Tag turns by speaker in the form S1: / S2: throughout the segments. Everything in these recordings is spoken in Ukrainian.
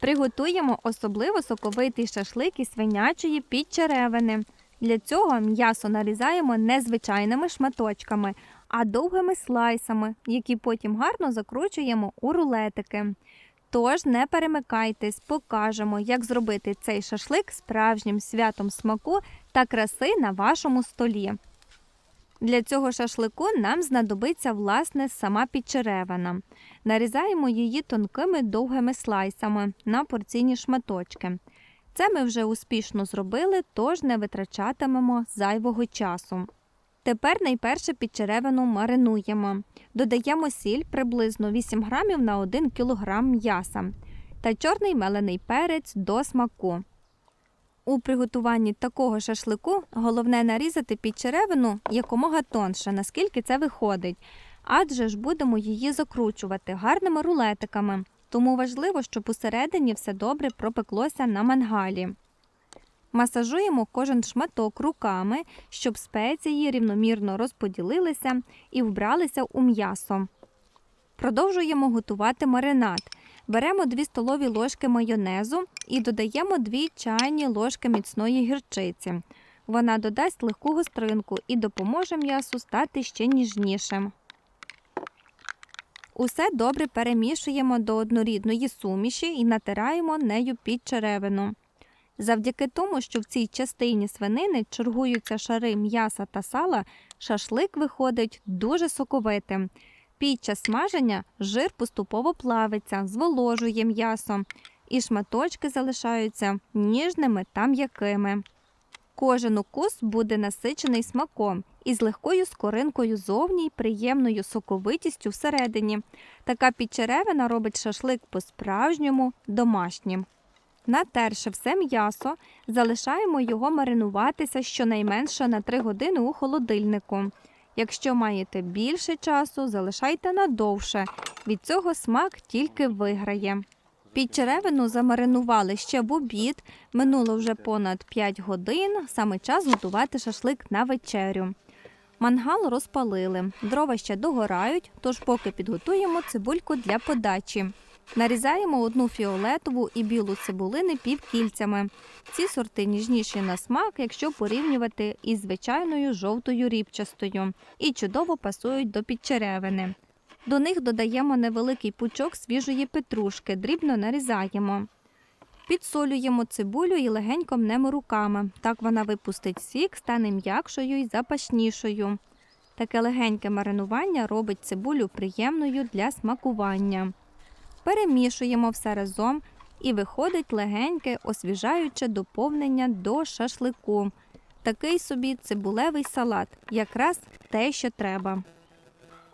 S1: Приготуємо особливо соковитий шашлик із свинячої підчеревини. Для цього м'ясо нарізаємо не звичайними шматочками, а довгими слайсами, які потім гарно закручуємо у рулетики. Тож не перемикайтесь, покажемо, як зробити цей шашлик справжнім святом смаку та краси на вашому столі. Для цього шашлику нам знадобиться власне сама підчеревина. Нарізаємо її тонкими довгими слайсами на порційні шматочки. Це ми вже успішно зробили, тож не витрачатимемо зайвого часу. Тепер найперше підчеревину маринуємо. Додаємо сіль приблизно 8 грамів на 1 кг м'яса та чорний мелений перець до смаку. У приготуванні такого шашлику головне нарізати підчеревину якомога тонше, наскільки це виходить, адже ж будемо її закручувати гарними рулетиками, тому важливо, щоб усередині все добре пропеклося на мангалі. Масажуємо кожен шматок руками, щоб спеції рівномірно розподілилися і вбралися у м'ясо. Продовжуємо готувати маринад. Беремо 2 столові ложки майонезу і додаємо 2 чайні ложки міцної гірчиці. Вона додасть легку гостринку і допоможе м'ясу стати ще ніжнішим. Усе добре перемішуємо до однорідної суміші і натираємо нею під черевину. Завдяки тому, що в цій частині свинини чергуються шари м'яса та сала, шашлик виходить дуже соковитим. Під час смаження жир поступово плавиться, зволожує м'ясо, і шматочки залишаються ніжними та м'якими. Кожен укус буде насичений смаком із легкою скоринкою зовні й приємною соковитістю всередині. Така підчеревина робить шашлик по-справжньому домашнім. Натерши все м'ясо, залишаємо його маринуватися щонайменше на 3 години у холодильнику. Якщо маєте більше часу, залишайте надовше. Від цього смак тільки виграє. Під черевину замаринували ще в обід. Минуло вже понад 5 годин. Саме час готувати шашлик на вечерю. Мангал розпалили, дрова ще догорають, тож поки підготуємо цибульку для подачі. Нарізаємо одну фіолетову і білу цибулини півкільцями. Ці сорти ніжніші на смак, якщо порівнювати із звичайною жовтою рібчастою, і чудово пасують до підчеревини. До них додаємо невеликий пучок свіжої петрушки, дрібно нарізаємо. Підсолюємо цибулю і легенько мнемо руками. Так вона випустить сік, стане м'якшою і запашнішою. Таке легеньке маринування робить цибулю приємною для смакування. Перемішуємо все разом і виходить легеньке, освіжаюче доповнення до шашлику. Такий собі цибулевий салат, якраз те, що треба.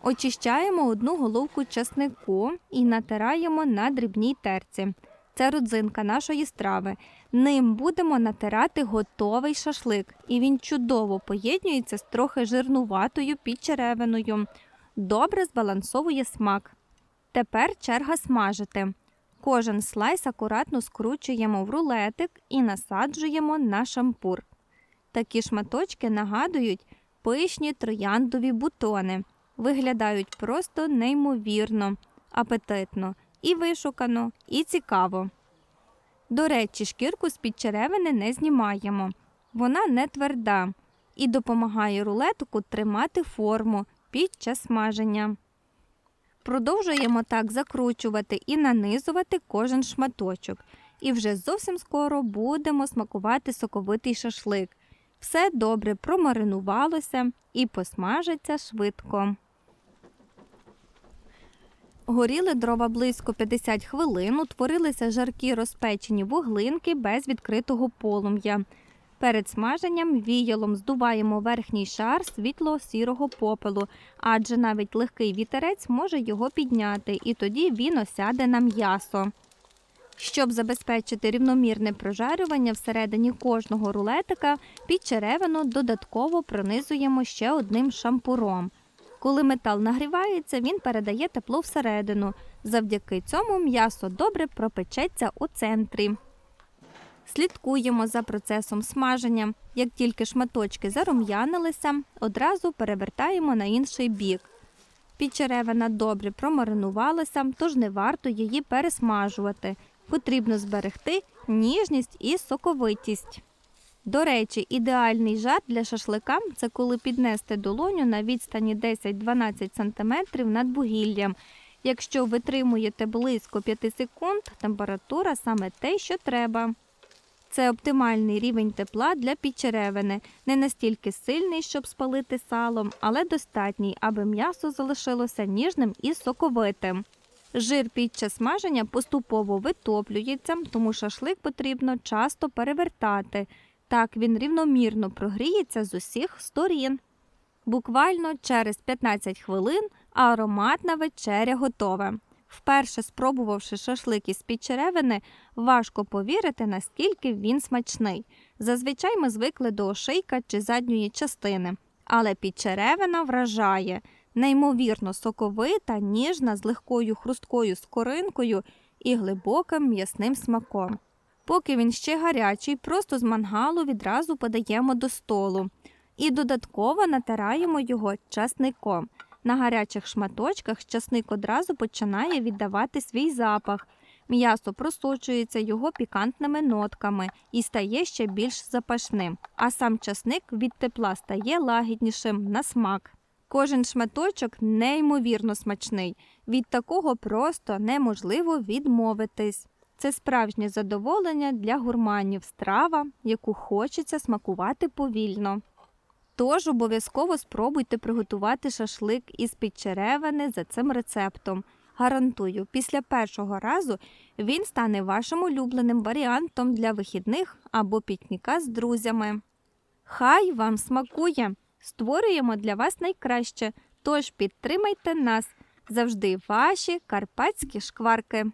S1: Очищаємо одну головку часнику і натираємо на дрібній терці. Це родзинка нашої страви. Ним будемо натирати готовий шашлик, і він чудово поєднується з трохи жирнуватою підчеревиною. Добре збалансовує смак. Тепер черга смажити. Кожен слайс акуратно скручуємо в рулетик і насаджуємо на шампур. Такі шматочки нагадують пишні трояндові бутони. Виглядають просто неймовірно, апетитно, і вишукано, і цікаво. До речі, шкірку з під черевини не знімаємо. Вона не тверда і допомагає рулетику тримати форму під час смаження. Продовжуємо так закручувати і нанизувати кожен шматочок. І вже зовсім скоро будемо смакувати соковитий шашлик. Все добре промаринувалося і посмажиться швидко. Горіли дрова близько 50 хвилин, утворилися жаркі розпечені вуглинки без відкритого полум'я. Перед смаженням віялом здуваємо верхній шар світло-сірого попелу, адже навіть легкий вітерець може його підняти, і тоді він осяде на м'ясо. Щоб забезпечити рівномірне прожарювання всередині кожного рулетика, під черевину додатково пронизуємо ще одним шампуром. Коли метал нагрівається, він передає тепло всередину. Завдяки цьому м'ясо добре пропечеться у центрі. Слідкуємо за процесом смаження. Як тільки шматочки зарум'янилися, одразу перевертаємо на інший бік. Підчеревина добре промаринувалася, тож не варто її пересмажувати. потрібно зберегти ніжність і соковитість. До речі, ідеальний жар для шашлика це коли піднести долоню на відстані 10-12 см над вугіллям. Якщо витримуєте близько 5 секунд, температура саме те, що треба. Це оптимальний рівень тепла для підчеревини, не настільки сильний, щоб спалити салом, але достатній, аби м'ясо залишилося ніжним і соковитим. Жир під час смаження поступово витоплюється, тому шашлик потрібно часто перевертати. Так він рівномірно прогріється з усіх сторін. Буквально через 15 хвилин ароматна вечеря готова. Вперше спробувавши шашлик із підчеревини, важко повірити, наскільки він смачний. Зазвичай ми звикли до ошейка чи задньої частини, але підчеревина вражає неймовірно соковита, ніжна, з легкою хрусткою скоринкою і глибоким м'ясним смаком. Поки він ще гарячий, просто з мангалу відразу подаємо до столу і додатково натираємо його часником. На гарячих шматочках часник одразу починає віддавати свій запах. М'ясо просочується його пікантними нотками і стає ще більш запашним, а сам часник від тепла стає лагіднішим на смак. Кожен шматочок неймовірно смачний. Від такого просто неможливо відмовитись. Це справжнє задоволення для гурманів страва, яку хочеться смакувати повільно. Тож обов'язково спробуйте приготувати шашлик із підчеревини за цим рецептом. Гарантую, після першого разу він стане вашим улюбленим варіантом для вихідних або пікніка з друзями. Хай вам смакує! Створюємо для вас найкраще, тож підтримайте нас завжди ваші карпатські шкварки.